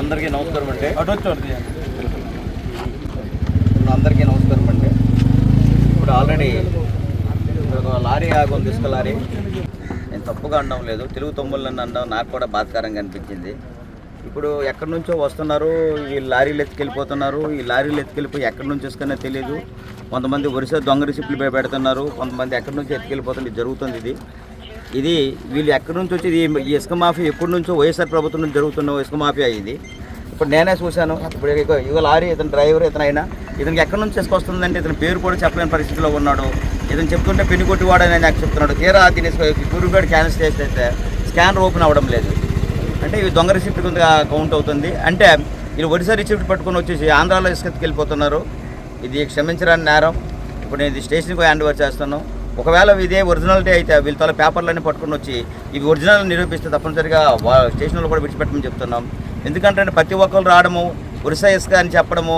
అందరికీ నమస్కారం అండి. అందరికీ నమస్కారం అండి. ఇప్పుడు ఆల్రెడీ ఒక లారీ ఆగుంది ఇసుక లారీ నేను తప్పుగా అనడం లేదు. తెలుగు తమ్ముళ్ళని అనడం నాకు కూడా బాధకరంగా అనిపించింది. ఇప్పుడు ఎక్కడి నుంచో వస్తున్నారు ఈ లారీలు ఎత్తుకెళ్ళిపోతున్నారు ఈ లారీలు ఎత్తుకెళ్ళిపోయి ఎక్కడి నుంచి వస్తున్నా తెలియదు కొంతమంది ఒరిసా దొంగ రిసిప్ట్లు పెడుతున్నారు కొంతమంది ఎక్కడి నుంచి ఎత్తుకెళ్ళిపోతుంది జరుగుతుంది ఇది. ఇది వీళ్ళు ఎక్కడి నుంచి వచ్చి ఇది- ఈ ఇసుక మాఫియా ఎప్పటి నుంచో వైఎస్ఆర్ ప్రభుత్వం నుంచి జరుగుతున్న ఇసుక మాఫియా ఇది. ఇప్పుడు నేనే చూశాను ఇప్పుడు ఇగో- లారీ ఇతను డ్రైవర్ ఇతను అయినా ఇతనికి ఎక్కడి నుంచి ఇసుక ఇతని పేరు కూడా చెప్పలేని పరిస్థితిలో ఉన్నాడు. ఇతను చెప్తుంటే పెళ్ళి కొట్టివాడని నాకు చెప్తున్నాడు. తీరా దీని గురుగాడు క్యాన్సిల్ చేస్తే స్కానర్ ఓపెన్ అవ్వడం లేదు. అంటే ఇవి దొంగ రిసిప్ట్ కింద కౌంట్ అవుతుంది. అంటే వీళ్ళు ఒడిశా రిసిప్ట్ పట్టుకొని వచ్చేసి ఆంధ్రాలో ఇసుకెత్తుకు వెళ్ళిపోతున్నారు ఇది క్షమించరాని నేరం. ఇప్పుడు నేను ఇది స్టేషన్కి హ్యాండ్ ఓవర్ చేస్తాను. ఒకవేళ ఇదే ఒరిజినాలిటీ అయితే వీళ్ళ తల పేపర్లన్నీ పట్టుకుని వచ్చి ఇవి ఒరిజినల్ నిరూపిస్తే తప్పనిసరిగా స్టేషన్లో కూడా విడిచిపెట్టమని చెప్తున్నాం. ఎందుకంటే ప్రతి ఒక్కరు రావడము ఒరిస్సా ఇసుక అని చెప్పడము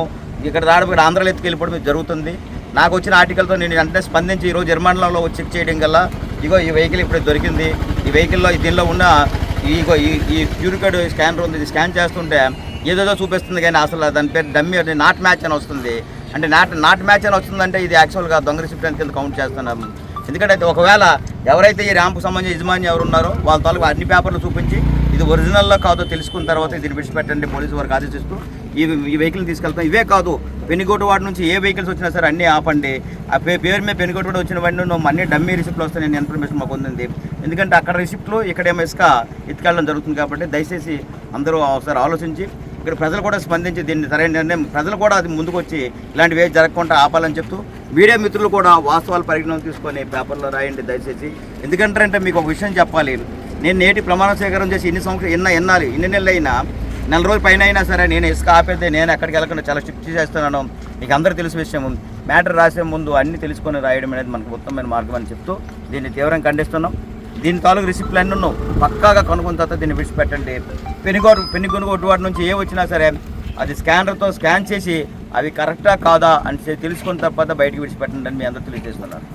ఇక్కడ రావడం ఇక్కడ ఆంధ్రాలో ఎత్తుకెళ్ళిపోవడం ఇది జరుగుతుంది. నాకు వచ్చిన ఆర్టికల్తో నేను వెంటనే స్పందించి ఈరోజు నిర్మాణంలో చెక్ చేయడం గల్లా ఇగో ఈ వెహికల్ ఇప్పుడు దొరికింది. ఈ వెహికల్లో దీనిలో ఉన్న ఇగో ఈ ఈ కార్డ్ స్కానర్ ఉంది ఇది స్కాన్ చేస్తుంటే ఏదేదో చూపిస్తుంది కానీ అసలు దాని పేరు డమ్మీ నాట్ మ్యాచ్ అని వస్తుంది. అంటే నాట్ నాట్ మ్యాచ్ అని వస్తుందంటే ఇది యాక్చువల్గా దొంగ రిసిప్ట్ అని కింద కౌంట్ చేస్తున్నాము. ఎందుకంటే అయితే ఒకవేళ ఎవరైతే ఈ ర్యాంపు సంబంధించి యజమాని ఎవరు ఉన్నారో వాళ్ళ తాలూకు అన్ని పేపర్లు చూపించి ఇది ఒరిజినల్లో కాదో తెలుసుకున్న తర్వాత దీన్ని విడిచిపెట్టండి పోలీసు వారికి ఆదేశిస్తూ ఈ ఈ వెహికల్ తీసుకెళ్తాం. ఇవే కాదు పెనుగోటు వాడి నుంచి ఏ వెహికల్స్ వచ్చినా సరే అన్నీ ఆపండి. ఆ పేరు మీద పెనుగోటు వాడు వచ్చిన వాడిని నువ్వు అన్ని డమ్మీ రిసిప్ట్లు వస్తాయని ఇన్ఫర్మేషన్ మాకు ఉంది ఎందుకంటే అక్కడ రిసిప్ట్లు ఇక్కడేమో ఇసుక ఎత్తుకెళ్ళడం జరుగుతుంది కాబట్టి దయచేసి అందరూ ఒకసారి ఆలోచించి ఇక్కడ ప్రజలు కూడా స్పందించి దీన్ని సరైన నిర్ణయం ప్రజలు కూడా అది ముందుకొచ్చి ఇలాంటివి ఏవి జరగకుండా ఆపాలని చెప్తూ మీడియా మిత్రులు కూడా వాస్తవాలు పరిగణన తీసుకొని పేపర్లో రాయండి దయచేసి. ఎందుకంటే మీకు ఒక విషయం చెప్పాలి. నేను నేటి ప్రమాణ స్వీకారం చేసి ఇన్ని సంవత్సరాలు ఎన్న ఎన్నాలి ఇన్ని నెలలు అయినా నెల రోజుల పైన అయినా సరే నేను ఇసుక ఆపేది నేను ఎక్కడికి వెళ్ళకుండా చాలా స్ట్రిక్ట్ చేస్తున్నాను మీకు అందరూ తెలిసిన విషయం మ్యాటర్ రాసే ముందు అన్ని తెలుసుకొని రాయడం అనేది మనకు ఉత్తమమైన మార్గం అని చెప్తూ దీన్ని తీవ్రంగా ఖండిస్తున్నాం. దీని తాలూకు రిసిప్ట్లు అన్నీ ఉన్నావు. పక్కాగా కొనుక్కున్న తర్వాత దీన్ని విడిచిపెట్టండి. పెనుగోడు పెనుగొనుగోటు వాటి నుంచి ఏ వచ్చినా సరే అది స్కానర్తో స్కాన్ చేసి అవి కరెక్టా కాదా అని తెలుసుకున్న తర్వాత బయటకు విడిచిపెట్టండి అని మీ అందరూ తెలియజేస్తున్నారు.